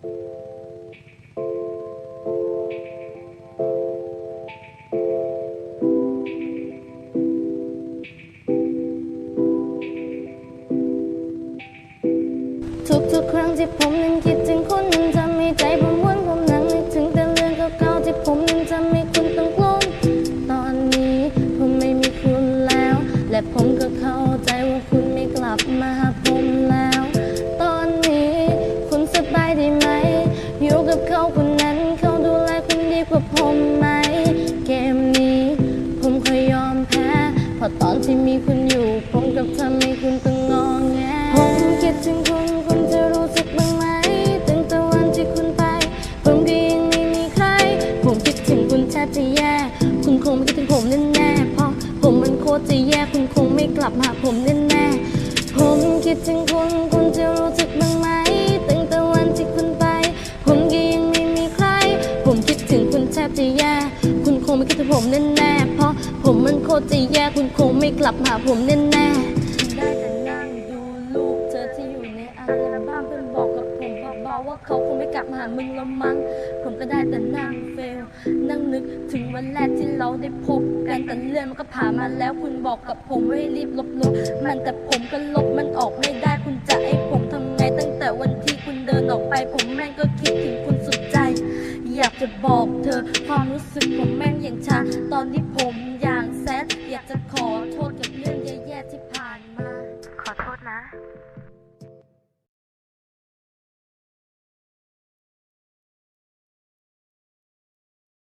ทุกๆครั้งที่ผมนั้นคิดถึงคุณนั้นทำให้ใจผมวนผมนั่งนึกถึงแต่เรื่องเก่าๆที่ผมนั้นทำให้คุณต้องกลุ้มตอนนี้ผมไม่มีคุณแล้ว และผมก็ ว่าผมไหม เกมนี้ผมเคยยอมแพ้เพราะตอนที่มีคุณอยู่ ผมกับทำให้คุณต้องงอแงผมคิดถึงคุณคุณจะรู้สึกบ้างไหมตั้งแต่วันที่คุณไป ผมก็ยังไม่มีใคร ผมคิดถึงคุณแทบจะแย่ คุณคงไม่คิดถึงผมแน่ๆเพราะผมมันโคตรจะแย่คุณคงไม่กลับมาหาผมแน่ๆผมคิดถึงคุณ จะแย่ คุณคงไม่คิดถึงผมแน่ๆ เพราะผมมันโคตรจะแย่คุณคงไม่กลับมาหาผมแน่ๆได้แต่นั่งดูรูปเธอที่อยู่ในอัลบั้มเพื่อนบอกกับผมเบาๆว่าเขาคงไม่กลับมาหามึงแล้วมั้ง ผมก็ได้แต่นั่งเฟลนั่งนึกถึงวันแรกที่เราได้พบกันแต่เรื่องมันก็ผ่านมาแล้วคุณบอกกับผมว่าให้รีบลบลบมันแต่ผมก็ลบมันออกไม่ได้คุณจะให้ผมทำไงตั้งแต่วันที่คุณเดินออกไปผมแม่งก็คิดถึง อยากจะบอกเธอความรู้สึกผมแม่งอย่างชาตอนที่ผม